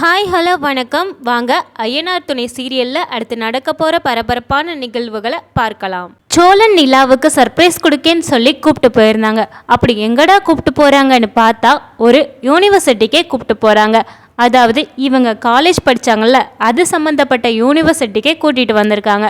Hi hello வணக்கம். வாங்க ஐயனார் துணை சீரியலில் அடுத்து நடக்க போகிற பரபரப்பான நிகழ்வுகளை பார்க்கலாம். சோழன் நிலாவுக்கு சர்ப்ரைஸ் கொடுக்கேன்னு சொல்லி கூப்பிட்டு போயிருந்தாங்க. அப்படி எங்கடா கூப்பிட்டு போகிறாங்கன்னு பார்த்தா ஒரு யூனிவர்சிட்டிக்கே கூப்பிட்டு போகிறாங்க அதாவது இவங்க காலேஜ் படிச்சாங்கல்ல அது சம்மந்தப்பட்ட யூனிவர்சிட்டிக்கே கூட்டிகிட்டு வந்திருக்காங்க.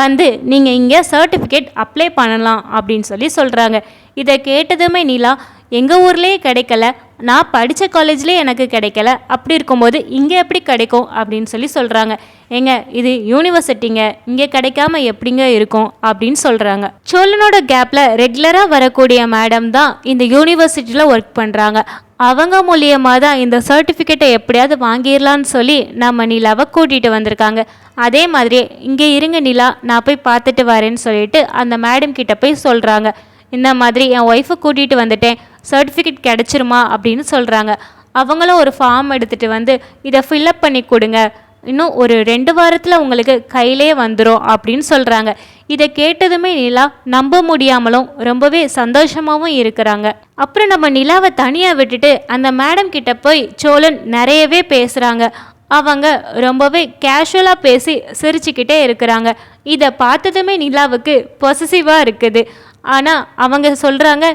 வந்து நீங்கள் இங்கே சர்டிஃபிகேட் அப்ளை பண்ணலாம் அப்படின்னு சொல்லி சொல்கிறாங்க இதை கேட்டதுமே நிலா எங்கள் ஊர்லேயே கிடைக்கல. நான் படித்த காலேஜ்லேயே எனக்கு கிடைக்கல. அப்படி இருக்கும்போது இங்கே எப்படி கிடைக்கும் அப்படின்னு சொல்லி சொல்கிறாங்க ஏங்க இது யூனிவர்சிட்டிங்க இங்கே கிடைக்காம எப்படிங்க இருக்கும் அப்படின்னு சொல்கிறாங்க சோழனோட கேப்பில் ரெகுலராக வரக்கூடிய மேடம் தான் இந்த யூனிவர்சிட்டியில் ஒர்க் பண்ணுறாங்க அவங்க மூலியமாக தான் இந்த சர்டிஃபிகேட்டை எப்படியாவது வாங்கிடலான்னு சொல்லி நம்ம நிலாவை கூட்டிகிட்டு வந்திருக்காங்க. அதே மாதிரி இங்கே இருங்க நிலா நான் போய் பார்த்துட்டு வரேன்னு சொல்லிட்டு அந்த மேடம் கிட்ட போய் சொல்கிறாங்க இந்த மாதிரி என் ஒய்ஃபை கூட்டிகிட்டு வந்துட்டேன். சர்டிஃபிகேட் கிடச்சிருமா அப்படின்னு சொல்கிறாங்க அவங்களும் ஒரு ஃபார்ம் எடுத்துகிட்டு வந்து இதை ஃபில்அப் பண்ணி கொடுங்க. இன்னும் ஒரு ரெண்டு வாரத்தில் உங்களுக்கு கையிலே வந்துடும் அப்படின்னு சொல்கிறாங்க இதை கேட்டதுமே நிலா நம்ப முடியாமலும் ரொம்பவே சந்தோஷமாகவும் இருக்கிறாங்க. அப்புறம் நம்ம நிலாவை தனியாக விட்டுட்டு அந்த மேடம் கிட்ட போய் சோழன் நிறையவே பேசுகிறாங்க அவங்க ரொம்பவே கேஷுவலாக பேசி சிரிச்சுக்கிட்டே இருக்கிறாங்க. இதை பார்த்ததுமே நிலாவுக்கு பொசசிவாக இருக்குது. ஆனால் அவங்க சொல்கிறாங்க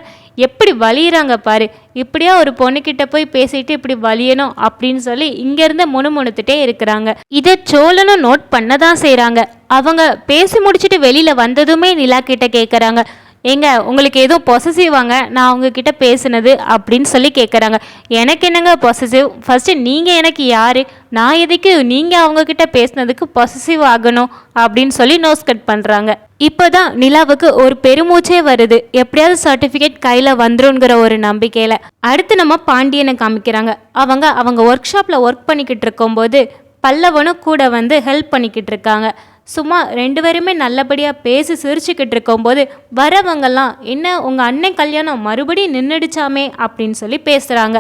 எப்படி வலியுறாங்க பாரு. இப்படியா ஒரு பொண்ணுக்கிட்ட போய் பேசிட்டு இப்படி வலியணும் அப்படின்னு சொல்லி இங்கேருந்து முணுமுணுத்துட்டே இருக்கிறாங்க. இதை சோழனும் நோட் பண்ண தான் செய்கிறாங்க அவங்க பேசி முடிச்சுட்டு வெளியில் வந்ததுமே நிலா கிட்ட கேட்குறாங்க ஏங்க உங்களுக்கு எதுவும் பொசசிவ் வாங்க. நான் உங்ககிட்ட பேசுனது அப்படின்னு சொல்லி கேட்குறாங்க எனக்கு என்னங்க பொசசிவ் ஃபஸ்ட்டு நீங்கள் எனக்கு யார்? நான் எதுக்கு நீங்கள் அவங்கக்கிட்ட பேசுனதுக்கு பொசசிவ் ஆகணும்? அப்படின்னு சொல்லி நோஸ் கட் பண்ணுறாங்க இப்போ தான் நிலாவுக்கு ஒரு பெருமூச்சே வருது. எப்படியாவது சர்டிஃபிகேட் கையில் வந்துருங்கிற ஒரு நம்பிக்கையில். அடுத்து நம்ம பாண்டியனை காமிக்கிறாங்க. அவங்க அவங்க ஒர்க் ஷாப்பில் ஒர்க் பண்ணிக்கிட்டு இருக்கும்போது பல்லவனும் கூட வந்து ஹெல்ப் பண்ணிக்கிட்டு இருக்காங்க. சும்மா ரெண்டு பேருமே நல்லபடியாக பேசி சிரிச்சுக்கிட்டு இருக்கும்போது வரவங்கெல்லாம் என்ன உங்கள் அண்ணன் கல்யாணம் மறுபடியும் நின்றுடுச்சாமே அப்படின்னு சொல்லி பேசுகிறாங்க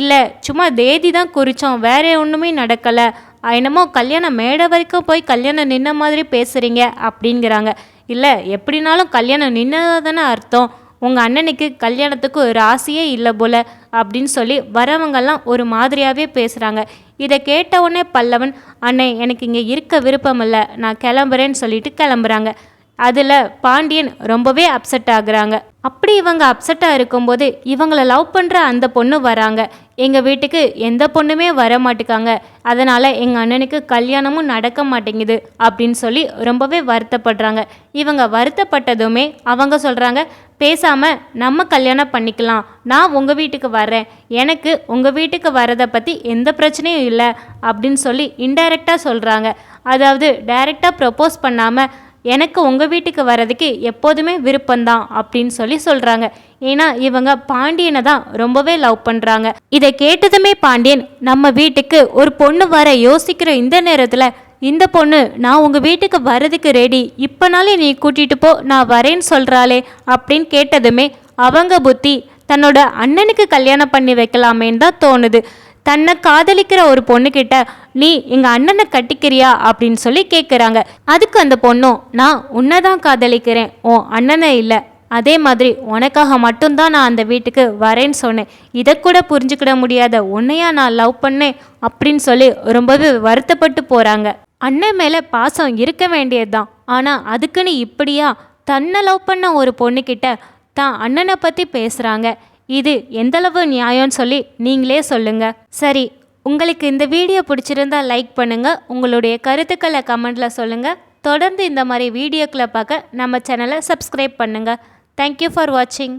இல்லை சும்மா தேதி தான் குறித்தோம் வேற ஒன்றுமே நடக்கலை. என்னமோ கல்யாணம் மேடை வரைக்கும் போய் கல்யாணம் நின்ன மாதிரி பேசுகிறீங்க அப்படிங்கிறாங்க. இல்லை எப்படினாலும் கல்யாணம் நின்னதாக தானே அர்த்தம். உங்கள் அண்ணனுக்கு கல்யாணத்துக்கு ஒரு ஆசையே இல்லை போல அப்படின்னு சொல்லி வரவங்கெல்லாம் ஒரு மாதிரியாகவே பேசுகிறாங்க இதை கேட்ட உடனே பல்லவன் அண்ணே எனக்கு இங்கே இருக்க விருப்பம் இல்லை. நான் கிளம்புறேன்னு சொல்லிட்டு கிளம்புறாங்க. அதில் பாண்டியன் ரொம்பவே அப்செட் ஆகுறாங்க. அப்படி இவங்க அப்செட்டாக இருக்கும்போது இவங்கள லவ் பண்ணுற அந்த பொண்ணு வராங்க. எங்கள் வீட்டுக்கு எந்த பொண்ணுமே வர மாட்டேக்காங்க. அதனால் எங்கள் அண்ணனுக்கு கல்யாணமும் நடக்க மாட்டேங்குது அப்படின்னு சொல்லி ரொம்பவே வருத்தப்படுறாங்க. இவங்க வருத்தப்பட்டதுமே அவங்க சொல்கிறாங்க பேசாமல் நம்ம கல்யாணம் பண்ணிக்கலாம். நான் உங்கள் வீட்டுக்கு வர்றேன். எனக்கு உங்கள் வீட்டுக்கு வரதை பற்றி எந்த பிரச்சனையும் இல்லை. அப்படின்னு சொல்லி இன்டைரக்டாக சொல்கிறாங்க அதாவது டைரெக்டாக ப்ரப்போஸ் பண்ணாமல் எனக்கு உங்கள் வீட்டுக்கு வர்றதுக்கு எப்போதுமே விருப்பம்தான் அப்படின்னு சொல்லி சொல்கிறாங்க ஏன்னா இவங்க பாண்டியனை தான் ரொம்பவே லவ் பண்ணுறாங்க இதை கேட்டதுமே பாண்டியன் நம்ம வீட்டுக்கு ஒரு பொண்ணு வர யோசிக்கிற இந்த நேரத்தில் இந்த பொண்ணு நான் உங்கள் வீட்டுக்கு வர்றதுக்கு ரெடி இப்போனாலே நீ கூட்டிகிட்டு போ நான் வரேன்னு சொல்கிறாளே அப்படின்னு கேட்டதுமே அவங்க புத்தி தன்னோட அண்ணனுக்கு கல்யாணம் பண்ணி வைக்கலாமேன்னு தான் தோணுது. தன்னை காதலிக்கிற ஒரு பொண்ணுக்கிட்ட நீ எங்கள் அண்ணனை கட்டிக்கிறியா? அப்படின்னு சொல்லி கேட்குறாங்க அதுக்கு அந்த பொண்ணும் நான் உன்னை தான் காதலிக்கிறேன். உன் அண்ணனை இல்லை. அதே மாதிரி உனக்காக மட்டும்தான் நான் அந்த வீட்டுக்கு வரேன்னு சொன்னேன். இதை கூட புரிஞ்சுக்கிட முடியாத உன்னையா நான் லவ் பண்ணேன்? அப்படின்னு சொல்லி ரொம்பவே வருத்தப்பட்டு போகிறாங்க அண்ணன் மேலே பாசம் இருக்க வேண்டியது தான். ஆனால் அதுக்குன்னு இப்படியா தன்னை லவ் பண்ண ஒரு பொண்ணுக்கிட்ட தான் அண்ணனை பற்றி பேசுகிறாங்க இது எந்தளவு நியாயம்னு சொல்லி நீங்களே சொல்லுங்க. சரி உங்களுக்கு இந்த வீடியோ பிடிச்சிருந்தா லைக் பண்ணுங்கள் உங்களுடைய கருத்துக்களை கமெண்டில் சொல்லுங்கள் தொடர்ந்து இந்த மாதிரி வீடியோக்களை பார்க்க நம்ம சேனலை சப்ஸ்கிரைப் பண்ணுங்கள் தேங்க்யூ ஃபார் வாட்சிங்